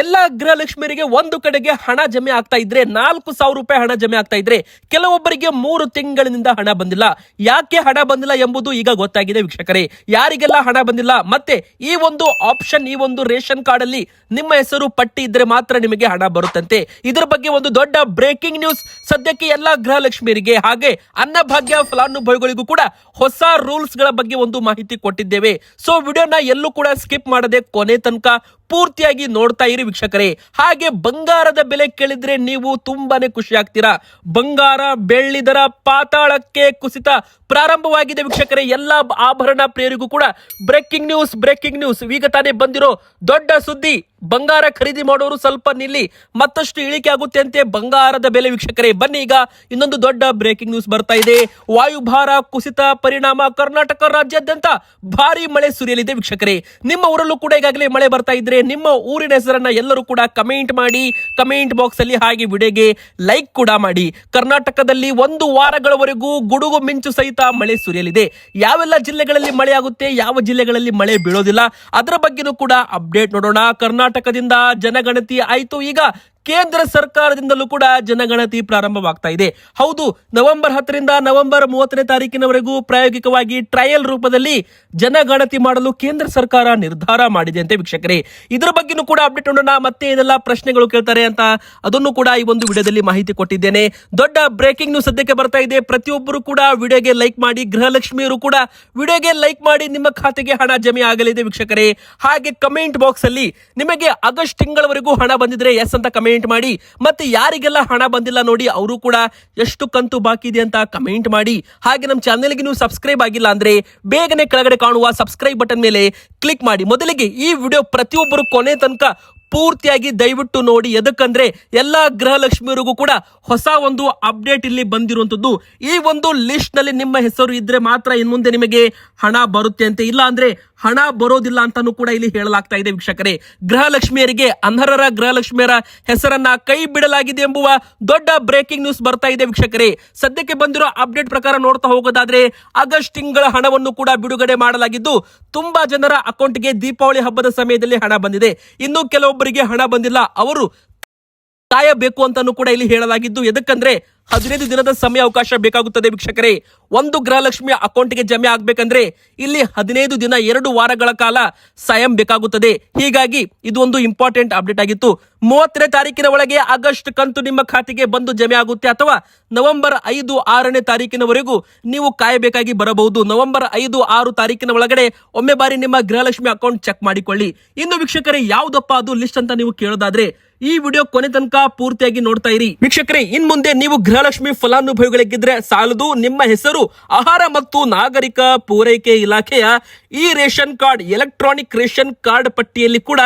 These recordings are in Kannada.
ಎಲ್ಲ ಗೃಹಲಕ್ಷ್ಮಿಯರಿಗೆ ಒಂದು ಕಡೆಗೆ ಹಣ ಜಮೆ ಆಗ್ತಾ ಇದ್ರೆ ನಾಲ್ಕು ಸಾವಿರ ರೂಪಾಯಿ ಹಣ ಜಮೆ ಆಗ್ತಾ ಇದ್ರೆ ಕೆಲವೊಬ್ಬರಿಗೆ ಮೂರು ತಿಂಗಳಿನಿಂದ ಹಣ ಬಂದಿಲ್ಲ. ಯಾಕೆ ಹಣ ಬಂದಿಲ್ಲ ಎಂಬುದು ಈಗ ಗೊತ್ತಾಗಿದೆ ವೀಕ್ಷಕರೇ. ಯಾರಿಗೆಲ್ಲ ಹಣ ಬಂದಿಲ್ಲ? ಮತ್ತೆ ಈ ಒಂದು ಆಪ್ಷನ್ ಈ ಒಂದು ರೇಷನ್ ಕಾರ್ಡ್ ಅಲ್ಲಿ ನಿಮ್ಮ ಹೆಸರು, ಪಟ್ಟಿ ಇದ್ರೆ ಮಾತ್ರ ನಿಮಗೆ ಹಣ ಬರುತ್ತಂತೆ. ಇದರ ಬಗ್ಗೆ ಒಂದು ದೊಡ್ಡ ಬ್ರೇಕಿಂಗ್ ನ್ಯೂಸ್ ಸದ್ಯಕ್ಕೆ ಎಲ್ಲ ಗೃಹಲಕ್ಷ್ಮಿಯರಿಗೆ ಹಾಗೆ ಅನ್ನಭಾಗ್ಯ ಫಲಾನುಭವಿಗಳಿಗೂ ಕೂಡ ಹೊಸ ರೂಲ್ಸ್ಗಳ ಬಗ್ಗೆ ಒಂದು ಮಾಹಿತಿ ಕೊಟ್ಟಿದ್ದೇವೆ. ಸೊ ವಿಡಿಯೋನ ಎಲ್ಲೂ ಕೂಡ ಸ್ಕಿಪ್ ಮಾಡದೆ ಕೊನೆ ತನಕ ಪೂರ್ತಿಯಾಗಿ ನೋಡ್ತಾ ಇರಿ ವೀಕ್ಷಕರೇ. ಹಾಗೆ ಬಂಗಾರದ ಬೆಲೆ ಕೇಳಿದ್ರೆ ನೀವು ತುಂಬಾನೇ ಖುಷಿ ಆಗ್ತೀರಾ. ಬಂಗಾರ, ಬೆಳ್ಳಿ ದರ, ಪಾತಾಳಕ್ಕೆ ಕುಸಿತ ಪ್ರಾರಂಭವಾಗಿದೆ ವೀಕ್ಷಕರೇ. ಎಲ್ಲ ಆಭರಣ ಪ್ರಿಯರಿಗೂ ಕೂಡ. Breaking news breaking news. ಈಗ ತಾನೇ ಬಂದಿರೋ ದೊಡ್ಡ ಸುದ್ದಿ. ಬಂಗಾರ ಖರೀದಿ ಮಾಡೋರು ಸ್ವಲ್ಪ ನಿಲ್ಲಿ, ಮತ್ತಷ್ಟು ಇಳಿಕೆ ಆಗುತ್ತೆ ಅಂತೆ ಬಂಗಾರದ ಬೆಲೆ ವೀಕ್ಷಕರೇ. ಬನ್ನಿ ಈಗ ಇನ್ನೊಂದು ದೊಡ್ಡ ಬ್ರೇಕಿಂಗ್ ನ್ಯೂಸ್ ಬರ್ತಾ ಇದೆ. ವಾಯುಭಾರ, ಕುಸಿತ ಪರಿಣಾಮ ಕರ್ನಾಟಕ ರಾಜ್ಯಾದ್ಯಂತ ಭಾರಿ ಮಳೆ ಸುರಿಯಲಿದೆ ವೀಕ್ಷಕರೇ. ನಿಮ್ಮ ಊರಲ್ಲೂ ಕೂಡ ಈಗಾಗಲೇ ಮಳೆ ಬರ್ತಾ ಇದ್ರೆ ನಿಮ್ಮ ಊರಿನ ಹೆಸರನ್ನ ಎಲ್ಲರೂ ಕೂಡ ಕಮೆಂಟ್ ಮಾಡಿ ಕಮೆಂಟ್ ಬಾಕ್ಸ್ ಅಲ್ಲಿ ಹಾಗೆ ವಿಡಿಯೋಗೆ ಲೈಕ್ ಕೂಡ ಮಾಡಿ. ಕರ್ನಾಟಕದಲ್ಲಿ ಒಂದು ವಾರಗಳವರೆಗೂ ಗುಡುಗು ಮಿಂಚು ಸಹಿತ ಮಳೆ ಸುರಿಯಲಿದೆ. ಯಾವೆಲ್ಲ ಜಿಲ್ಲೆಗಳಲ್ಲಿ ಮಳೆ ಆಗುತ್ತೆ, ಯಾವ ಜಿಲ್ಲೆಗಳಲ್ಲಿ ಮಳೆ ಬೀಳೋದಿಲ್ಲ, ಅದರ ಬಗ್ಗೆನೂ ಕೂಡ ಅಪ್ಡೇಟ್ ನೋಡೋಣ. ಕರ್ನಾಟಕದಿಂದ ಜನಗಣತಿ ಆಯ್ತು. ಈಗ ಕೇಂದ್ರ ಸರ್ಕಾರದಿಂದಲೂ ಕೂಡ ಜನಗಣತಿ ಪ್ರಾರಂಭವಾಗ್ತಾ ಇದೆ. ಹೌದು, ನವೆಂಬರ್ ಹತ್ತರಿಂದ ನವೆಂಬರ್ ಮೂವತ್ತನೇ ತಾರೀಕಿನವರೆಗೂ ಪ್ರಾಯೋಗಿಕವಾಗಿ ಟ್ರಯಲ್ ರೂಪದಲ್ಲಿ ಜನಗಣತಿ ಮಾಡಲು ಕೇಂದ್ರ ಸರ್ಕಾರ ನಿರ್ಧಾರ ಮಾಡಿದೆ ಅಂತ ವೀಕ್ಷಕರೇ. ಇದರ ಬಗ್ಗೆನೂ ಕೂಡ ಅಪ್ಡೇಟ್ ನೋಡೋಣ, ಮತ್ತೆ ಏನೆಲ್ಲ ಪ್ರಶ್ನೆಗಳು ಕೇಳ್ತಾರೆ ಅಂತ ಅದನ್ನು ಕೂಡ ಈ ಒಂದು ವಿಡಿಯೋದಲ್ಲಿ ಮಾಹಿತಿ ಕೊಟ್ಟಿದ್ದೇನೆ. ದೊಡ್ಡ ಬ್ರೇಕಿಂಗ್ ನ್ಯೂಸ್ ಸದ್ಯಕ್ಕೆ ಬರ್ತಾ ಇದೆ. ಪ್ರತಿಯೊಬ್ಬರು ಕೂಡ ವಿಡಿಯೋಗೆ ಲೈಕ್ ಮಾಡಿ, ಗೃಹಲಕ್ಷ್ಮಿಯರು ಕೂಡ ವಿಡಿಯೋಗೆ ಲೈಕ್ ಮಾಡಿ ನಿಮ್ಮ ಖಾತೆಗೆ ಹಣ ಜಮೆ ಆಗಲಿದೆ ವೀಕ್ಷಕರೇ. ಹಾಗೆ ಕಮೆಂಟ್ ಬಾಕ್ಸ್ ಅಲ್ಲಿ ನಿಮಗೆ ಆಗಸ್ಟ್ ತಿಂಗಳವರೆಗೂ ಹಣ ಬಂದಿದ್ರೆ ಎಸ್ ಅಂತ ಕಮೆಂಟ್ ಮಾಡಿ. ಮತ್ತೆ ಯಾರಿಗೆಲ್ಲ ಹಣ ಬಂದಿಲ್ಲ ನೋಡಿ ಅವರು ಕೂಡ ಎಷ್ಟು ಕಂತು ಬಾಕಿ ಇದೆ ಅಂತ ಕಮೆಂಟ್ ಮಾಡಿ. ಹಾಗೆ ನಮ್ಮ ಚಾನೆಲ್ಗೆ ನೀವು ಸಬ್ಸ್ಕ್ರೈಬ್ ಆಗಿಲ್ಲ ಅಂದ್ರೆ ಬೇಗನೆ ಕೆಳಗಡೆ ಕಾಣುವ ಸಬ್ಸ್ಕ್ರೈಬ್ ಬಟನ್ ಮೇಲೆ ಕ್ಲಿಕ್ ಮಾಡಿ. ಮೊದಲಿಗೆ ಈ ವಿಡಿಯೋ ಪ್ರತಿಯೊಬ್ಬರು ಕೊನೆ ತನಕ ಪೂರ್ತಿಯಾಗಿ ದಯವಿಟ್ಟು ನೋಡಿ. ಎದಕ್ಕಂದ್ರೆ ಎಲ್ಲಾ ಗೃಹಲಕ್ಷ್ಮಿಯರಿಗೂ ಕೂಡ ಹೊಸ ಒಂದು ಅಪ್ಡೇಟ್ ಇಲ್ಲಿ ಬಂದಿರುವಂತದ್ದು ಈ ಒಂದು ಲಿಸ್ಟ್ನಲ್ಲಿ ನಿಮ್ಮ ಹೆಸರು ಇದ್ರೆ ಮಾತ್ರ ಇನ್ಮುಂದೆ ನಿಮಗೆ ಹಣ ಬರುತ್ತೆ ಅಂತ. ಇಲ್ಲ ಅಂದ್ರೆ ಹಣ ಬರೋದಿಲ್ಲ ಅಂತಾನು ಕೂಡ ಇಲ್ಲಿ ಹೇಳಲಾಗ್ತಾ ಇದೆ ವೀಕ್ಷಕರೇ. ಗೃಹಲಕ್ಷ್ಮಿಯರಿಗೆ ಅನರ್ಹರ ಗೃಹಲಕ್ಷ್ಮಿಯರ ಹೆಸರನ್ನ ಕೈ ಬಿಡಲಾಗಿದೆ ಎಂಬುವ ದೊಡ್ಡ ಬ್ರೇಕಿಂಗ್ ನ್ಯೂಸ್ ಬರ್ತಾ ಇದೆ ವೀಕ್ಷಕರೇ. ಸದ್ಯಕ್ಕೆ ಬಂದಿರೋ ಅಪ್ಡೇಟ್ ಪ್ರಕಾರ ನೋಡ್ತಾ ಹೋಗೋದಾದ್ರೆ, ಆಗಸ್ಟ್ ತಿಂಗಳ ಹಣವನ್ನು ಕೂಡ ಬಿಡುಗಡೆ ಮಾಡಲಾಗಿದ್ದು, ತುಂಬಾ ಜನರ ಅಕೌಂಟ್ಗೆ ದೀಪಾವಳಿ ಹಬ್ಬದ ಸಮಯದಲ್ಲಿ ಹಣ ಬಂದಿದೆ. ಇನ್ನು ಕೆಲವೊಬ್ಬರಿಗೆ ಹಣ ಬಂದಿಲ್ಲ, ಅವರು ಕಾಯಬೇಕು ಅಂತಾನು ಕೂಡ ಇಲ್ಲಿ ಹೇಳಲಾಗಿದ್ದು, ಎದಕ್ಕಂದ್ರೆ ಹದಿನೈದು ದಿನದ ಸಮಯ ಅವಕಾಶ ಬೇಕಾಗುತ್ತದೆ ವೀಕ್ಷಕರೇ. ಒಂದು ಗೃಹಲಕ್ಷ್ಮಿ ಅಕೌಂಟ್ಗೆ ಜಮೆ ಆಗ್ಬೇಕಂದ್ರೆ ಇಲ್ಲಿ ಹದಿನೈದು ದಿನ ಎರಡು ವಾರಗಳ ಕಾಲ ಸ್ವಯಂ ಬೇಕಾಗುತ್ತದೆ. ಹೀಗಾಗಿ ಇದು ಒಂದು ಇಂಪಾರ್ಟೆಂಟ್ ಅಪ್ಡೇಟ್ ಆಗಿತ್ತು. ಮೂವತ್ತನೇ ತಾರೀಕಿನ ಒಳಗೆ ಆಗಸ್ಟ್ ಕಂತು ನಿಮ್ಮ ಖಾತೆಗೆ ಬಂದು ಜಮೆ ಆಗುತ್ತೆ ಅಥವಾ ನವೆಂಬರ್ ಐದು ಆರನೇ ತಾರೀಕಿನವರೆಗೂ ನೀವು ಕಾಯಬೇಕಾಗಿ ಬರಬಹುದು. ನವೆಂಬರ್ ಐದು ಆರು ತಾರೀಕಿನ ಒಳಗಡೆ ಒಮ್ಮೆ ಬಾರಿ ನಿಮ್ಮ ಗೃಹಲಕ್ಷ್ಮಿ ಅಕೌಂಟ್ ಚೆಕ್ ಮಾಡಿಕೊಳ್ಳಿ. ಇನ್ನು ವೀಕ್ಷಕರೇ, ಯಾವ್ದಪ್ಪ ಅದು ಲಿಸ್ಟ್ ಅಂತ ನೀವು ಕೇಳೋದಾದ್ರೆ ಈ ವಿಡಿಯೋ ಕೊನೆ ತನಕ ಪೂರ್ತಿಯಾಗಿ ನೋಡ್ತಾ ಇರಿ. ವೀಕ್ಷಕರೇ ಇನ್ ಮುಂದೆ ನೀವು ಗೃಹಲಕ್ಷ್ಮಿ ಫಲಾನುಭವಿಗಳಿಗಿದ್ರೆ ಸಾಲದು. ನಿಮ್ಮ ಹೆಸರು, ಆಹಾರ ಮತ್ತು ನಾಗರಿಕ ಪೂರೈಕೆ ಇಲಾಖೆಯ ಈ ration card, electronic ration card ಪಟ್ಟಿಯಲ್ಲಿ ಕೂಡ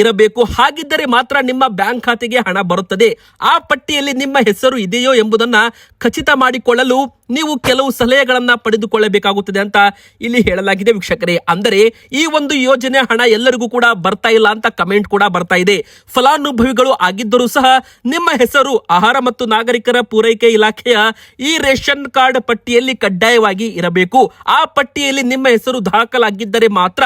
ಇರಬೇಕು. ಹಾಗಿದ್ದರೆ ಮಾತ್ರ ನಿಮ್ಮ ಬ್ಯಾಂಕ್ ಖಾತೆಗೆ ಹಣ ಬರುತ್ತದೆ. ಆ ಪಟ್ಟಿಯಲ್ಲಿ ನಿಮ್ಮ ಹೆಸರು ಇದೆಯೋ ಎಂಬುದನ್ನ ಖಚಿತ ಮಾಡಿಕೊಳ್ಳಲು ನೀವು ಕೆಲವು ಸಲಹೆಗಳನ್ನು ಪಡೆದುಕೊಳ್ಳಬೇಕಾಗುತ್ತದೆ ಅಂತ ಇಲ್ಲಿ ಹೇಳಲಾಗಿದೆ ವೀಕ್ಷಕರೇ. ಅಂದರೆ ಈ ಒಂದು ಯೋಜನೆ ಹಣ ಎಲ್ಲರಿಗೂ ಕೂಡ ಬರ್ತಾ ಇಲ್ಲ ಅಂತ ಕಮೆಂಟ್ ಕೂಡ ಬರ್ತಾ ಇದೆ. ಫಲಾನುಭವಿಗಳು ಆಗಿದ್ದರೂ ಸಹ ನಿಮ್ಮ ಹೆಸರು, ಆಹಾರ ಮತ್ತು ನಾಗರಿಕರ ಪೂರೈಕೆ ಇಲಾಖೆಯ ಈ ರೇಷನ್ ಕಾರ್ಡ್ ಪಟ್ಟಿಯಲ್ಲಿ ಕಡ್ಡಾಯವಾಗಿ ಇರಬೇಕು. ಆ ಪಟ್ಟಿಯಲ್ಲಿ ನಿಮ್ಮ ಹೆಸರು ದಾಖಲಾಗಿದ್ದರೆ ಮಾತ್ರ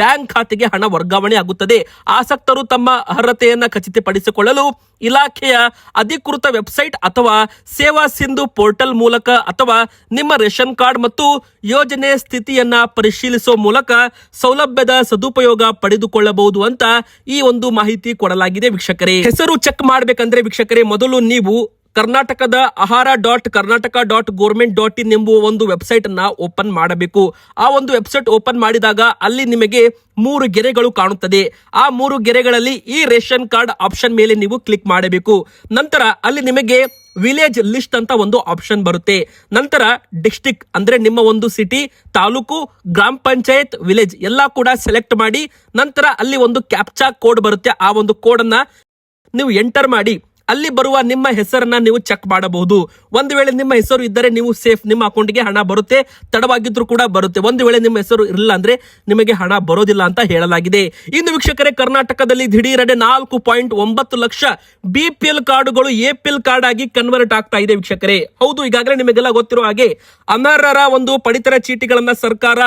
ಬ್ಯಾಂಕ್ ಖಾತೆಗೆ ಹಣ ವರ್ಗಾವಣೆ ಆಗುತ್ತದೆ. ಆಸಕ್ತರು ತಮ್ಮ ಅರ್ಹತೆಯನ್ನು ಖಚಿತಪಡಿಸಿಕೊಳ್ಳಲು ಇಲಾಖೆಯ ಅಧಿಕೃತ ವೆಬ್ಸೈಟ್ ಅಥವಾ ಸೇವಾ ಸಿಂಧು ಪೋರ್ಟಲ್ ಮೂಲಕ ಅಥವಾ ನಿಮ್ಮ ರೇಷನ್ ಕಾರ್ಡ್ ಮತ್ತು ಯೋಜನೆ ಸ್ಥಿತಿಯನ್ನ ಪರಿಶೀಲಿಸುವ ಮೂಲಕ ಸೌಲಭ್ಯದ ಸದುಪಯೋಗ ಪಡೆದುಕೊಳ್ಳಬಹುದು ಅಂತ ಈ ಒಂದು ಮಾಹಿತಿ ಕೊಡಲಾಗಿದೆ ವೀಕ್ಷಕರೇ. ಹೆಸರು ಚೆಕ್ ಮಾಡಬೇಕಂದ್ರೆ ವೀಕ್ಷಕರೇ, ಮೊದಲು ನೀವು ಕರ್ನಾಟಕದ ahara dot Karnataka dot government dot in ಎಂಬುವ ಒಂದು ವೆಬ್ಸೈಟ್ ಅನ್ನ ಓಪನ್ ಮಾಡಬೇಕು. ಆ ಒಂದು ವೆಬ್ಸೈಟ್ ಓಪನ್ ಮಾಡಿದಾಗ ಅಲ್ಲಿ ನಿಮಗೆ ಮೂರು ಗೆರೆಗಳು ಕಾಣುತ್ತದೆ. ಆ ಮೂರು ಗೆರೆಗಳಲ್ಲಿ ಈ ರೇಷನ್ ಕಾರ್ಡ್ ಆಪ್ಷನ್ ಮೇಲೆ ನೀವು ಕ್ಲಿಕ್ ಮಾಡಬೇಕು. ನಂತರ ಅಲ್ಲಿ ನಿಮಗೆ ವಿಲೇಜ್ ಲಿಸ್ಟ್ ಅಂತ ಒಂದು ಆಪ್ಷನ್ ಬರುತ್ತೆ. ನಂತರ ಡಿಸ್ಟಿಕ್ ಅಂದ್ರೆ ನಿಮ್ಮ ಒಂದು ಸಿಟಿ, ತಾಲೂಕು, ಗ್ರಾಮ ಪಂಚಾಯತ್, ವಿಲೇಜ್ ಎಲ್ಲ ಕೂಡ ಸೆಲೆಕ್ಟ್ ಮಾಡಿ ನಂತರ ಅಲ್ಲಿ ಒಂದು ಕ್ಯಾಪ್ಚಾ ಕೋಡ್ ಬರುತ್ತೆ. ಆ ಒಂದು ಕೋಡ್ ಅನ್ನ ನೀವು ಎಂಟರ್ ಮಾಡಿ ಅಲ್ಲಿ ಬರುವ ನಿಮ್ಮ ಹೆಸರನ್ನ ನೀವು ಚೆಕ್ ಮಾಡಬಹುದು. ಒಂದು ವೇಳೆ ನಿಮ್ಮ ಹೆಸರು ಇದ್ದರೆ ನೀವು ಸೇಫ್ ನಿಮ್ಮ ಅಕೌಂಟ್ಗೆ ಹಣ ಬರುತ್ತೆ, ತಡವಾಗಿದ್ರು ಕೂಡ ಬರುತ್ತೆ. ಒಂದು ವೇಳೆ ನಿಮ್ಮ ಹೆಸರು ಇರಲಿಲ್ಲ ಅಂದ್ರೆ ನಿಮಗೆ ಹಣ ಬರೋದಿಲ್ಲ ಅಂತ ಹೇಳಲಾಗಿದೆ. ಇನ್ನು ವೀಕ್ಷಕರೇ, ಕರ್ನಾಟಕದಲ್ಲಿ ದಿಢೀರನೆ ನಾಲ್ಕು ಪಾಯಿಂಟ್ ಒಂಬತ್ತು ಲಕ್ಷ ಬಿ ಪಿ ಎಲ್ ಕಾರ್ಡುಗಳು ಎ ಪಿ ಎಲ್ ಕಾರ್ಡ್ ಆಗಿ ಕನ್ವರ್ಟ್ ಆಗ್ತಾ ಇದೆ ವೀಕ್ಷಕರೇ. ಹೌದು, ಈಗಾಗಲೇ ನಿಮಗೆಲ್ಲ ಗೊತ್ತಿರೋ ಹಾಗೆ ಅನರ್ಹರ ಒಂದು ಪಡಿತರ ಚೀಟಿಗಳನ್ನ ಸರ್ಕಾರ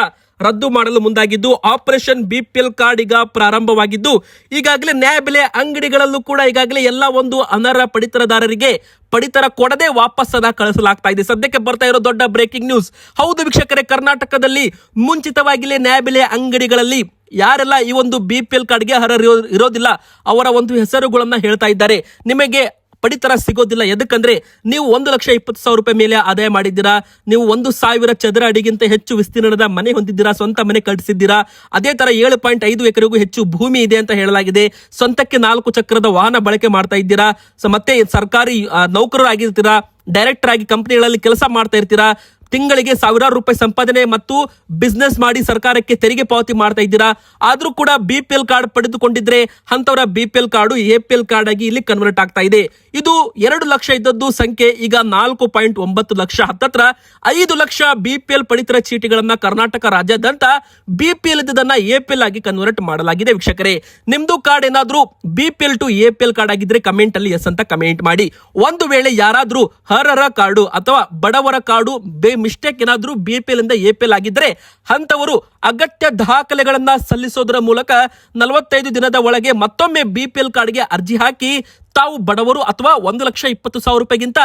ರದ್ದು ಮಾಡಲು ಮುಂದಾಗಿದ್ದು, ಆಪರೇಷನ್ ಬಿಪಿಎಲ್ ಕಾರ್ಡ್ ಈಗ ಪ್ರಾರಂಭವಾಗಿದ್ದು, ಈಗಾಗಲೇ ನ್ಯಾಯಬೆಲೆ ಅಂಗಡಿಗಳಲ್ಲೂ ಕೂಡ ಈಗಾಗಲೇ ಎಲ್ಲ ಒಂದು ಅನರ್ಹ ಪಡಿತರದಾರರಿಗೆ ಪಡಿತರ ಕೊಡದೆ ವಾಪಸ್ ಅದ ಕಳಿಸಲಾಗ್ತಾ ಇದೆ. ಸದ್ಯಕ್ಕೆ ಬರ್ತಾ ಇರೋ ದೊಡ್ಡ ಬ್ರೇಕಿಂಗ್ ನ್ಯೂಸ್. ಹೌದು ವೀಕ್ಷಕರೇ, ಕರ್ನಾಟಕದಲ್ಲಿ ಮುಂಚಿತವಾಗಿಲೇ ನ್ಯಾಯಬೆಲೆ ಅಂಗಡಿಗಳಲ್ಲಿ ಯಾರೆಲ್ಲ ಈ ಒಂದು ಬಿ ಪಿ ಎಲ್ ಕಾರ್ಡ್ಗೆ ಅರ್ಹರು ಇರೋದಿಲ್ಲ, ಅವರ ಒಂದು ಹೆಸರುಗಳನ್ನು ಹೇಳ್ತಾ ಇದ್ದಾರೆ. ನಿಮಗೆ ಪಡಿತರ ಸಿಗೋದಿಲ್ಲ. ಎದಕ್ಕಂದ್ರೆ ನೀವು ಒಂದು ಲಕ್ಷ ಇಪ್ಪತ್ತು ಸಾವಿರ ರೂಪಾಯಿ ಮೇಲೆ ಆದಾಯ ಮಾಡಿದ್ದೀರಾ, ನೀವು ಒಂದು ಸಾವಿರ ಚದರ ಅಡಿಗಿಂತ ಹೆಚ್ಚು ವಿಸ್ತೀರ್ಣದ ಮನೆ ಹೊಂದಿದ್ದೀರಾ, ಸ್ವಂತ ಮನೆ ಕಟ್ಟಿಸಿದ್ದೀರಾ, ಅದೇ ತರ ಏಳು ಪಾಯಿಂಟ್ ಐದು ಎಕರೆಗೂ ಹೆಚ್ಚು ಭೂಮಿ ಇದೆ ಅಂತ ಹೇಳಲಾಗಿದೆ. ಸ್ವಂತಕ್ಕೆ ನಾಲ್ಕು ಚಕ್ರದ ವಾಹನ ಬಳಕೆ ಮಾಡ್ತಾ ಇದ್ದೀರಾ ಮತ್ತೆ ಸರ್ಕಾರಿ ನೌಕರರಾಗಿರ್ತೀರಾ ಡೈರೆಕ್ಟರ್ ಆಗಿ ಕಂಪನಿಗಳಲ್ಲಿ ಕೆಲಸ ಮಾಡ್ತಾ ಇರ್ತೀರಾ, ತಿಂಗಳಿಗೆ ಸಾವಿರಾರು ರೂಪಾಯಿ ಸಂಪಾದನೆ ಮತ್ತು ಬಿಸ್ನೆಸ್ ಮಾಡಿ ಸರ್ಕಾರಕ್ಕೆ ತೆರಿಗೆ ಪಾವತಿ ಮಾಡ್ತಾ ಇದ್ದೀರಾ, ಆದರೂ ಕೂಡ ಬಿ ಪಿ ಎಲ್ ಕಾರ್ಡ್ ಪಡೆದುಕೊಂಡಿದ್ರೆ ಅಂತವರ B P L card A P L card ಆಗಿ ಇಲ್ಲಿ ಕನ್ವರ್ಟ್ ಆಗ್ತಾ ಇದೆ. ಇದು ಎರಡು ಲಕ್ಷ ಇದ್ದದ್ದು ಸಂಖ್ಯೆ ಈಗ ನಾಲ್ಕು ಪಾಯಿಂಟ್ ಒಂಬತ್ತು ಲಕ್ಷ. ಹತ್ತತ್ರ ಐದು ಲಕ್ಷ ಬಿಪಿಎಲ್ ಪಡಿತರ ಚೀಟಿಗಳನ್ನ ಕರ್ನಾಟಕ ರಾಜ್ಯಾದ್ಯಂತ ಬಿಪಿಎಲ್ ಇದ್ದದನ್ನ ಎಪಿಎಲ್ ಆಗಿ ಕನ್ವರ್ಟ್ ಮಾಡಲಾಗಿದೆ ವೀಕ್ಷಕರೇ. ನಿಮ್ದು ಕಾರ್ಡ್ ಏನಾದ್ರೂ ಬಿಪಿಎಲ್ ಟು ಎಪಿಎಲ್ ಕಾರ್ಡ್ ಆಗಿದ್ರೆ ಕಮೆಂಟ್ ಅಲ್ಲಿ ಎಸ್ ಅಂತ ಕಮೆಂಟ್ ಮಾಡಿ. ಒಂದು ವೇಳೆ ಯಾರಾದ್ರೂ ಹರರ ಕಾರ್ಡು ಅಥವಾ ಬಡವರ ಕಾರ್ಡು ಬೇ ಮಿಸ್ಟೇಕ್ ಏನಾದ್ರೂ ಬಿಪಿಎಲ್ ಇಂದ ಎಪಿಎಲ್ ಆಗಿದ್ರೆ ಅಂತವರು ಅಗತ್ಯ ದಾಖಲೆಗಳನ್ನ ಸಲ್ಲಿಸೋದರ ಮೂಲಕ ನಲವತ್ತೈದು ದಿನದ ಒಳಗೆ ಮತ್ತೊಮ್ಮೆ ಬಿಪಿಎಲ್ ಕಾರ್ಡ್ಗೆ ಅರ್ಜಿ ಹಾಕಿ ತಾವು ಬಡವರು ಅಥವಾ ಒಂದು ಲಕ್ಷ ಇಪ್ಪತ್ತು ಸಾವಿರ ರೂಪಾಯಿಗಿಂತ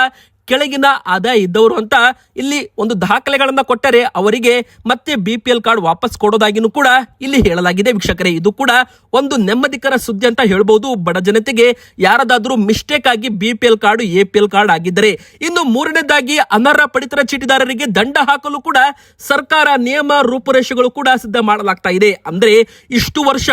ಕೆಳಗಿನ ಆದಾಯ ಇದ್ದವರು ಅಂತ ಇಲ್ಲಿ ಒಂದು ದಾಖಲೆಗಳನ್ನು ಕೊಟ್ಟರೆ ಅವರಿಗೆ ಮತ್ತೆ ಬಿ ಪಿ ಎಲ್ ಕಾರ್ಡ್ ವಾಪಸ್ ಕೊಡೋದಾಗಿನೂ ಕೂಡ ಇಲ್ಲಿ ಹೇಳಲಾಗಿದೆ ವೀಕ್ಷಕರೇ. ಇದು ಕೂಡ ಒಂದು ನೆಮ್ಮದಿಕರ ಸುದ್ದಿ ಅಂತ ಹೇಳ್ಬೋದು. ಬಡ ಜನತೆಗೆ ಯಾರದಾದರೂ ಮಿಸ್ಟೇಕ್ ಆಗಿ B P L card A P L card ಆಗಿದ್ದರೆ. ಇನ್ನು ಮೂರನೇದಾಗಿ ಅನರ್ಹ ಪಡಿತರ ಚೀಟಿದಾರರಿಗೆ ದಂಡ ಹಾಕಲು ಕೂಡ ಸರ್ಕಾರ ನಿಯಮ ರೂಪುರೇಷೆಗಳು ಕೂಡ ಸಿದ್ಧ ಮಾಡಲಾಗ್ತಾ ಇದೆ. ಅಂದ್ರೆ ಇಷ್ಟು ವರ್ಷ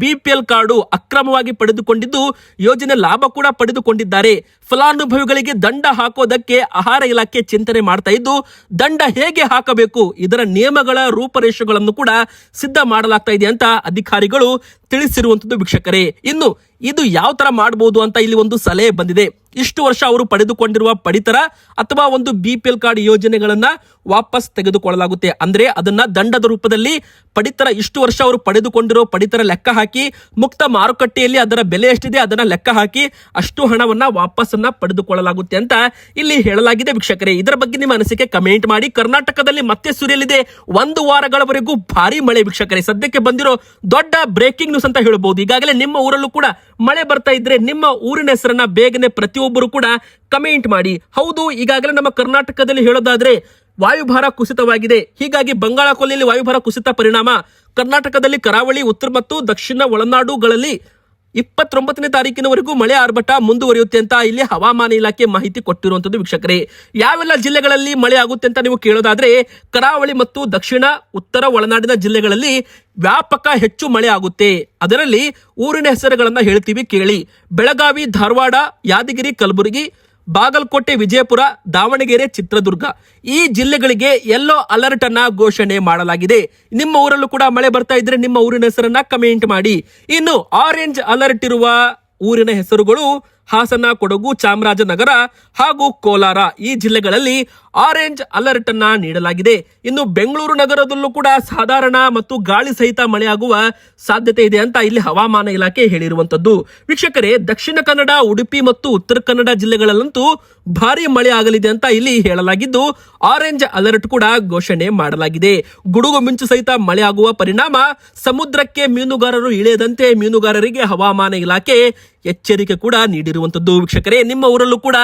ಬಿ ಪಿ ಎಲ್ ಕಾರ್ಡು ಅಕ್ರಮವಾಗಿ ಪಡೆದುಕೊಂಡಿದ್ದು, ಯೋಜನೆ ಲಾಭ ಕೂಡ ಪಡೆದುಕೊಂಡಿದ್ದಾರೆ. ಫಲಾನುಭವಿಗಳಿಗೆ ದಂಡ ಹಾಕೋದಕ್ಕೆ ಆಹಾರ ಇಲಾಖೆ ಚಿಂತನೆ ಮಾಡ್ತಾ ಇದ್ದು, ದಂಡ ಹೇಗೆ ಹಾಕಬೇಕು, ಇದರ ನಿಯಮಗಳ ರೂಪರೇಷೆಗಳನ್ನು ಕೂಡ ಸಿದ್ಧ ಮಾಡಲಾಗ್ತಾ ಇದೆ ಅಂತ ಅಧಿಕಾರಿಗಳು ತಿಳಿಸಿರುವಂತದ್ದು ವೀಕ್ಷಕರೇ. ಇನ್ನು, ಇದು ಯಾವ ತರ ಮಾಡಬಹುದು ಅಂತ ಇಲ್ಲಿ ಒಂದು ಸಲಹೆ ಬಂದಿದೆ. ಇಷ್ಟು ವರ್ಷ ಅವರು ಪಡೆದುಕೊಂಡಿರುವ ಪಡಿತರ ಅಥವಾ ಒಂದು ಬಿಪಿಎಲ್ ಕಾರ್ಡ್ ಯೋಜನೆಗಳನ್ನ ವಾಪಸ್ ತೆಗೆದುಕೊಳ್ಳಲಾಗುತ್ತೆ. ಅಂದ್ರೆ ಅದನ್ನ ದಂಡದ ರೂಪದಲ್ಲಿ ಪಡಿತರ ಇಷ್ಟು ವರ್ಷ ಅವರು ಪಡೆದುಕೊಂಡಿರೋ ಪಡಿತರ ಲೆಕ್ಕ ಹಾಕಿ, ಮುಕ್ತ ಮಾರುಕಟ್ಟೆಯಲ್ಲಿ ಅದರ ಬೆಲೆ ಎಷ್ಟಿದೆ ಅದನ್ನ ಲೆಕ್ಕ ಹಾಕಿ ಅಷ್ಟು ಹಣವನ್ನ ವಾಪಸ್ಸನ್ನ ಪಡೆದುಕೊಳ್ಳಲಾಗುತ್ತೆ ಅಂತ ಇಲ್ಲಿ ಹೇಳಲಾಗಿದೆ ವೀಕ್ಷಕರೇ. ಇದರ ಬಗ್ಗೆ ನಿಮ್ಮ ಅನಿಸಿಕೆ ಕಮೆಂಟ್ ಮಾಡಿ. ಕರ್ನಾಟಕದಲ್ಲಿ ಮತ್ತೆ ಸುರಿಯಲಿದೆ. ಒಂದು ವಾರಗಳವರೆಗೂ ಭಾರಿ ಮಳೆ ವೀಕ್ಷಕರೇ. ಸದ್ಯಕ್ಕೆ ಬಂದಿರೋ ದೊಡ್ಡ ಬ್ರೇಕಿಂಗ್ ನ್ಯೂಸ್ ಅಂತ ಹೇಳಬಹುದು ಈಗಾಗಲೇ ನಿಮ್ಮ ಊರಲ್ಲೂ ಕೂಡ ಮಳೆ ಬರ್ತಾ ಇದ್ರೆ ನಿಮ್ಮ ಊರಿನ ಹೆಸರನ್ನ ಬೇಗನೆ ಪ್ರತಿಯೊಬ್ಬರು ಕೂಡ ಕಮೆಂಟ್ ಮಾಡಿ. ಹೌದು, ಈಗಾಗಲೇ ನಮ್ಮ ಕರ್ನಾಟಕದಲ್ಲಿ ಹೇಳೋದಾದ್ರೆ ವಾಯುಭಾರ ಕುಸಿತವಾಗಿದೆ. ಹೀಗಾಗಿ ಬಂಗಾಳ ಕೊಲ್ಲಿಯಲ್ಲಿ ವಾಯುಭಾರ ಕುಸಿತ ಪರಿಣಾಮ. ಕರ್ನಾಟಕದಲ್ಲಿ ಕರಾವಳಿ, ಉತ್ತರ ಮತ್ತು ದಕ್ಷಿಣ ಒಳನಾಡುಗಳಲ್ಲಿ ಇಪ್ಪತ್ತೊಂಬತ್ತನೇ ತಾರೀಕಿನವರೆಗೂ ಮಳೆ ಆರ್ಭಟ ಮುಂದುವರಿಯುತ್ತೆ ಅಂತ ಇಲ್ಲಿ ಹವಾಮಾನ ಇಲಾಖೆ ಮಾಹಿತಿ ಕೊಟ್ಟಿರುವಂತದ್ದು ವೀಕ್ಷಕರೇ. ಯಾವೆಲ್ಲ ಜಿಲ್ಲೆಗಳಲ್ಲಿ ಮಳೆ ಆಗುತ್ತೆ ಅಂತ ನೀವು ಕೇಳೋದಾದ್ರೆ, ಕರಾವಳಿ ಮತ್ತು ದಕ್ಷಿಣ, ಉತ್ತರ ಒಳನಾಡಿನ ಜಿಲ್ಲೆಗಳಲ್ಲಿ ವ್ಯಾಪಕ ಹೆಚ್ಚು ಮಳೆ ಆಗುತ್ತೆ. ಅದರಲ್ಲಿ ಊರಿನ ಹೆಸರುಗಳನ್ನ ಹೇಳ್ತೀವಿ ಕೇಳಿ. ಬೆಳಗಾವಿ, ಧಾರವಾಡ, ಯಾದಗಿರಿ, ಕಲಬುರಗಿ ಬಾಗಲಕೋಟೆ ವಿಜಯಪುರ, ದಾವಣಗೆರೆ, ಚಿತ್ರದುರ್ಗ. ಈ ಜಿಲ್ಲೆಗಳಿಗೆ ಯೆಲ್ಲೋ ಅಲರ್ಟ್ ಅನ್ನ ಘೋಷಣೆ ಮಾಡಲಾಗಿದೆ. ನಿಮ್ಮ ಊರಲ್ಲೂ ಕೂಡ ಮಳೆ ಬರ್ತಾ ಇದ್ರೆ ನಿಮ್ಮ ಊರಿನ ಹೆಸರನ್ನ ಕಮೆಂಟ್ ಮಾಡಿ. ಇನ್ನು ಆರೆಂಜ್ ಅಲರ್ಟ್ ಇರುವ ಊರಿನ ಹೆಸರುಗಳು ಹಾಸನ, ಕೊಡಗು, ಚಾಮರಾಜನಗರ ಹಾಗೂ ಕೋಲಾರ ಈ ಜಿಲ್ಲೆಗಳಲ್ಲಿ ಆರೆಂಜ್ ಅಲರ್ಟ್ ಅನ್ನ ನೀಡಲಾಗಿದೆ. ಇನ್ನು ಬೆಂಗಳೂರು ನಗರದಲ್ಲೂ ಕೂಡ ಸಾಧಾರಣ ಮತ್ತು ಗಾಳಿ ಸಹಿತ ಮಳೆಯಾಗುವ ಸಾಧ್ಯತೆ ಇದೆ ಅಂತ ಇಲ್ಲಿ ಹವಾಮಾನ ಇಲಾಖೆ ಹೇಳಿರುವಂತದ್ದು. ವೀಕ್ಷಕರೇ, ದಕ್ಷಿಣ ಕನ್ನಡ, ಉಡುಪಿ ಮತ್ತು ಉತ್ತರ ಕನ್ನಡ ಜಿಲ್ಲೆಗಳಲ್ಲಂತೂ ಭಾರಿ ಮಳೆ ಆಗಲಿದೆ ಅಂತ ಇಲ್ಲಿ ಹೇಳಲಾಗಿದ್ದು, ಆರೆಂಜ್ ಅಲರ್ಟ್ ಕೂಡ ಘೋಷಣೆ ಮಾಡಲಾಗಿದೆ. ಗುಡುಗು ಮಿಂಚು ಸಹಿತ ಮಳೆ ಆಗುವ ಪರಿಣಾಮ ಸಮುದ್ರಕ್ಕೆ ಮೀನುಗಾರರು ಇಳಿಯದಂತೆ ಮೀನುಗಾರರಿಗೆ ಹವಾಮಾನ ಇಲಾಖೆ ಎಚ್ಚರಿಕೆ ಕೂಡ ನೀಡಿರುವಂತದ್ದು ವೀಕ್ಷಕರೇ, ನಿಮ್ಮ ಊರಲ್ಲೂ ಕೂಡ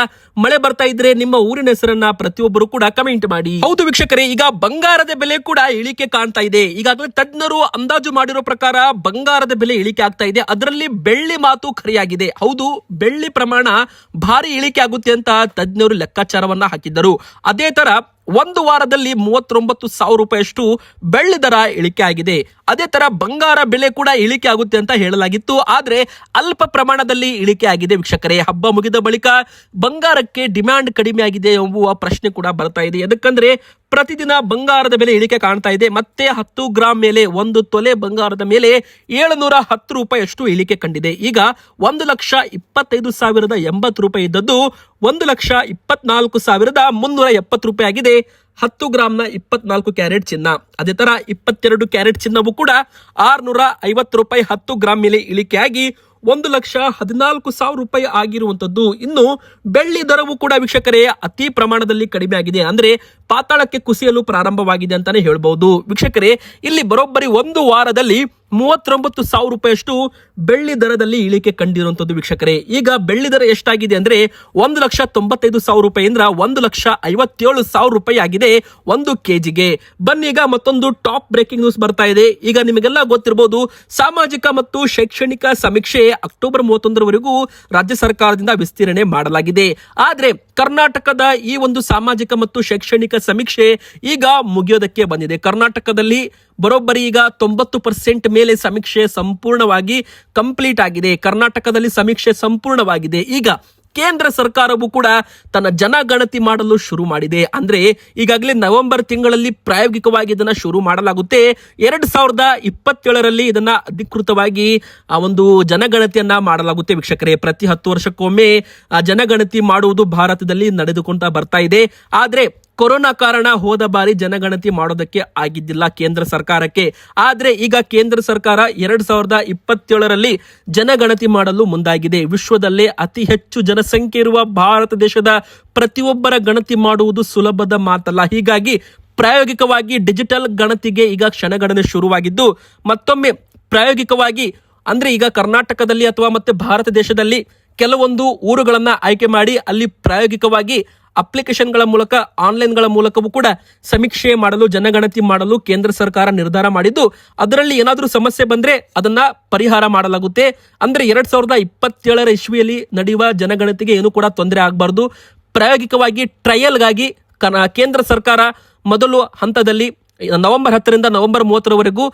ಮಳೆ ಬರ್ತಾ ಇದ್ರೆ ನಿಮ್ಮ ಊರಿನ ಹೆಸರನ್ನ ಪ್ರತಿಯೊಬ್ಬರು ಕೂಡ ಕಮೆಂಟ್ ಮಾಡಿ. ಹೌದು ವೀಕ್ಷಕರೇ, ಈಗ ಬಂಗಾರದ ಬೆಲೆ ಕೂಡ ಇಳಿಕೆ ಕಾಣ್ತಾ ಇದೆ. ಈಗಾಗಲೇ ತಜ್ಞರು ಅಂದಾಜು ಮಾಡಿರೋ ಪ್ರಕಾರ ಬಂಗಾರದ ಬೆಲೆ ಇಳಿಕೆ ಆಗ್ತಾ ಇದೆ. ಅದರಲ್ಲಿ ಬೆಳ್ಳಿ ಮಾತು ಖರಿಯಾಗಿದೆ. ಹೌದು, ಬೆಳ್ಳಿ ಪ್ರಮಾಣ ಭಾರಿ ಇಳಿಕೆ ಆಗುತ್ತೆ ಅಂತ ತಜ್ಞರು ಲೆಕ್ಕಾಚಾರವನ್ನ ಹಾಕಿದ್ದರು. ಅದೇ ತರ ಒಂದು ವಾರದಲ್ಲಿ ಮೂವತ್ತೊಂಬತ್ತು ಸಾವಿರ ರೂಪಾಯಿಯಷ್ಟು ಬೆಳ್ಳಿ ದರ ಇಳಿಕೆ ಆಗಿದೆ. ಅದೇ ತರ ಬಂಗಾರ ಬೆಲೆ ಕೂಡ ಇಳಿಕೆ ಆಗುತ್ತೆ ಅಂತ ಹೇಳಲಾಗಿತ್ತು. ಆದ್ರೆ ಅಲ್ಪ ಪ್ರಮಾಣದಲ್ಲಿ ಇಳಿಕೆ ಆಗಿದೆ ವೀಕ್ಷಕರೇ. ಹಬ್ಬ ಮುಗಿದ ಬಳಿಕ ಬಂಗಾರಕ್ಕೆ ಡಿಮ್ಯಾಂಡ್ ಕಡಿಮೆ ಆಗಿದೆ ಎಂಬುವ ಪ್ರಶ್ನೆ ಕೂಡ ಬರ್ತಾ ಇದೆ. ಯಾಕಂದ್ರೆ ಪ್ರತಿದಿನ ಬಂಗಾರದ ಬೆಲೆ ಇಳಿಕೆ ಕಾಣ್ತಾ ಇದೆ. ಮತ್ತೆ ಹತ್ತು ಗ್ರಾಂ ಮೇಲೆ ಒಂದು ತೊಲೆ ಬಂಗಾರದ ಮೇಲೆ ಏಳುನೂರ ಹತ್ತು ರೂಪಾಯಿಯಷ್ಟು ಇಳಿಕೆ ಕಂಡಿದೆ. ಈಗ ಒಂದು ಲಕ್ಷ ಇಪ್ಪತ್ತೈದು ಸಾವಿರದ ಎಂಬತ್ತು ರೂಪಾಯಿ ಇದ್ದದ್ದು ಒಂದು ಲಕ್ಷ ಇಪ್ಪತ್ನಾಲ್ಕು ಸಾವಿರದ ಮುನ್ನೂರ ಎಪ್ಪತ್ತು ರೂಪಾಯಿ ಆಗಿದೆ. ಹತ್ತು ಗ್ರಾಮ್ನ ಇಪ್ಪತ್ನಾಲ್ಕು ಕ್ಯಾರೆಟ್ ಚಿನ್ನ. ಅದೇ ತರ ಇಪ್ಪತ್ತೆರಡು ಕ್ಯಾರೆಟ್ ಚಿನ್ನವೂ ಕೂಡ ಆರ್ನೂರ ಐವತ್ತು ರೂಪಾಯಿ ಹತ್ತು ಗ್ರಾಮ್ ಮೇಲೆ ಇಳಿಕೆಯಾಗಿ ಒಂದು ಲಕ್ಷ ಹದಿನಾಲ್ಕು ಸಾವಿರ ರೂಪಾಯಿ ಆಗಿರುವಂತದ್ದು ಇನ್ನು ಬೆಳ್ಳಿ ದರವು ಕೂಡ ವೀಕ್ಷಕರೇ ಅತಿ ಪ್ರಮಾಣದಲ್ಲಿ ಕಡಿಮೆ ಆಗಿದೆ. ಅಂದ್ರೆ ಪಾತಾಳಕ್ಕೆ ಕುಸಿಯಲು ಪ್ರಾರಂಭವಾಗಿದೆ ಅಂತಾನೆ ಹೇಳ್ಬಹುದು. ವೀಕ್ಷಕರೇ, ಇಲ್ಲಿ ಬರೋಬ್ಬರಿ ಒಂದು ವಾರದಲ್ಲಿ ಮೂವತ್ತೊಂಬತ್ತು ಸಾವಿರ ರೂಪಾಯಿಯಷ್ಟು ಬೆಳ್ಳಿ ದರದಲ್ಲಿ ಇಳಿಕೆ ಕಂಡಿರುವಂತದ್ದು ವೀಕ್ಷಕರೇ. ಈಗ ಬೆಳ್ಳಿ ದರ ಎಷ್ಟಾಗಿದೆ ಅಂದ್ರೆ ಒಂದು ಲಕ್ಷ ತೊಂಬತ್ತೈದು ಸಾವಿರ ರೂಪಾಯಿಂದ ಒಂದು ಲಕ್ಷ ಐವತ್ತೇಳು ಸಾವಿರ ರೂಪಾಯಿ ಆಗಿದೆ ಒಂದು ಕೆಜಿಗೆ. ಬನ್ನಿ ಈಗ ಮತ್ತೊಂದು ಟಾಪ್ ಬ್ರೇಕಿಂಗ್ ನ್ಯೂಸ್ ಬರ್ತಾ ಇದೆ. ಈಗ ನಿಮಗೆಲ್ಲ ಗೊತ್ತಿರಬಹುದು ಸಾಮಾಜಿಕ ಮತ್ತು ಶೈಕ್ಷಣಿಕ ಸಮೀಕ್ಷೆ ಅಕ್ಟೋಬರ್ ಮೂವತ್ತೊಂದರವರೆಗೂ ರಾಜ್ಯ ಸರ್ಕಾರದಿಂದ ವಿಸ್ತೀರ್ಣೆ ಮಾಡಲಾಗಿದೆ. ಆದ್ರೆ ಕರ್ನಾಟಕದ ಈ ಒಂದು ಸಾಮಾಜಿಕ ಮತ್ತು ಶೈಕ್ಷಣಿಕ ಸಮೀಕ್ಷೆ ಈಗ ಮುಗಿಯೋದಕ್ಕೆ ಬಂದಿದೆ. ಕರ್ನಾಟಕದಲ್ಲಿ ಬರೋಬ್ಬರಿ ಈಗ ತೊಂಬತ್ತು ಪರ್ಸೆಂಟ್ ಮೇಲೆ ಸಮೀಕ್ಷೆ ಸಂಪೂರ್ಣವಾಗಿ ಕಂಪ್ಲೀಟ್ ಆಗಿದೆ. ಕರ್ನಾಟಕದಲ್ಲಿ ಸಮೀಕ್ಷೆ ಸಂಪೂರ್ಣವಾಗಿದೆ. ಈಗ ಕೇಂದ್ರ ಸರ್ಕಾರವು ಕೂಡ ತನ್ನ ಜನಗಣತಿ ಮಾಡಲು ಶುರು ಮಾಡಿದೆ. ಅಂದ್ರೆ ಈಗಾಗಲೇ ನವೆಂಬರ್ ತಿಂಗಳಲ್ಲಿ ಪ್ರಾಯೋಗಿಕವಾಗಿ ಇದನ್ನ ಶುರು ಮಾಡಲಾಗುತ್ತೆ. ಎರಡ್ ಸಾವಿರದ ಇಪ್ಪತ್ತೇಳರಲ್ಲಿ ಇದನ್ನ ಅಧಿಕೃತವಾಗಿ ಆ ಒಂದು ಜನಗಣತಿಯನ್ನ ಮಾಡಲಾಗುತ್ತೆ ವೀಕ್ಷಕರೇ. ಪ್ರತಿ ಹತ್ತು ವರ್ಷಕ್ಕೊಮ್ಮೆ ಆ ಜನಗಣತಿ ಮಾಡುವುದು ಭಾರತದಲ್ಲಿ ನಡೆದುಕೊಂತ ಬರ್ತಾ ಇದೆ. ಆದ್ರೆ ಕೊರೋನಾ ಕಾರಣ ಹೋದ ಬಾರಿ ಜನಗಣತಿ ಮಾಡೋದಕ್ಕೆ ಆಗಿದ್ದಿಲ್ಲ ಕೇಂದ್ರ ಸರ್ಕಾರಕ್ಕೆ. ಆದರೆ ಈಗ ಕೇಂದ್ರ ಸರ್ಕಾರ ಎರಡ್ ಸಾವಿರದ ಇಪ್ಪತ್ತೇಳರಲ್ಲಿ ಜನಗಣತಿ ಮಾಡಲು ಮುಂದಾಗಿದೆ. ವಿಶ್ವದಲ್ಲೇ ಅತಿ ಹೆಚ್ಚು ಜನಸಂಖ್ಯೆ ಇರುವ ಭಾರತ ದೇಶದ ಪ್ರತಿಯೊಬ್ಬರ ಗಣತಿ ಮಾಡುವುದು ಸುಲಭದ ಮಾತಲ್ಲ. ಹೀಗಾಗಿ ಪ್ರಾಯೋಗಿಕವಾಗಿ ಡಿಜಿಟಲ್ ಗಣತಿಗೆ ಈಗ ಕ್ಷಣಗಣನೆ ಶುರುವಾಗಿದ್ದು, ಮತ್ತೊಮ್ಮೆ ಪ್ರಾಯೋಗಿಕವಾಗಿ ಅಂದ್ರೆ ಈಗ ಕರ್ನಾಟಕದಲ್ಲಿ ಅಥವಾ ಮತ್ತೆ ಭಾರತ ದೇಶದಲ್ಲಿ ಕೆಲವೊಂದು ಊರುಗಳನ್ನು ಆಯ್ಕೆ ಮಾಡಿ ಅಲ್ಲಿ ಪ್ರಾಯೋಗಿಕವಾಗಿ ಅಪ್ಲಿಕೇಶನ್ಗಳ ಮೂಲಕ, ಆನ್ಲೈನ್ಗಳ ಮೂಲಕವೂ ಕೂಡ ಸಮೀಕ್ಷೆ ಮಾಡಲು, ಜನಗಣತಿ ಮಾಡಲು ಕೇಂದ್ರ ಸರ್ಕಾರ ನಿರ್ಧಾರ ಮಾಡಿದ್ದು, ಅದರಲ್ಲಿ ಏನಾದರೂ ಸಮಸ್ಯೆ ಬಂದರೆ ಅದನ್ನ ಪರಿಹಾರ ಮಾಡಲಾಗುತ್ತೆ. ಅಂದರೆ ಎರಡು ಸಾವಿರದ ಇಪ್ಪತ್ತೇಳರ ಇಸ್ವಿಯಲ್ಲಿ ನಡೆಯುವ ಜನಗಣತಿಗೆ ಏನು ಕೂಡ ತೊಂದರೆ ಆಗಬಾರ್ದು. ಪ್ರಾಯೋಗಿಕವಾಗಿ ಟ್ರಯಲ್ಗಾಗಿ ಕೇಂದ್ರ ಸರ್ಕಾರ ಮೊದಲು ಹಂತದಲ್ಲಿ ನವೆಂಬರ್ ಹತ್ತರಿಂದ ನವೆಂಬರ್ ಮೂವತ್ತರವರೆಗೂ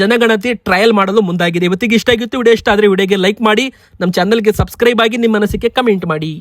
ಜನಗಣತಿ ಟ್ರಯಲ್ ಮಾಡಲು ಮುಂದಾಗಿದೆ. ಇವತ್ತಿಗೆ ಇಷ್ಟ ಆಗಿತ್ತು, ವಿಡಿಯೋ ಇಷ್ಟ ಆದರೆ ವಿಡಿಯೋಗೆ ಲೈಕ್ ಮಾಡಿ, ನಮ್ಮ ಚಾನಲ್ಗೆ ಸಬ್ಸ್ಕ್ರೈಬ್ ಆಗಿ ನಿಮ್ಮ ಅನಿಸಿಕೆ ಕಮೆಂಟ್ ಮಾಡಿ.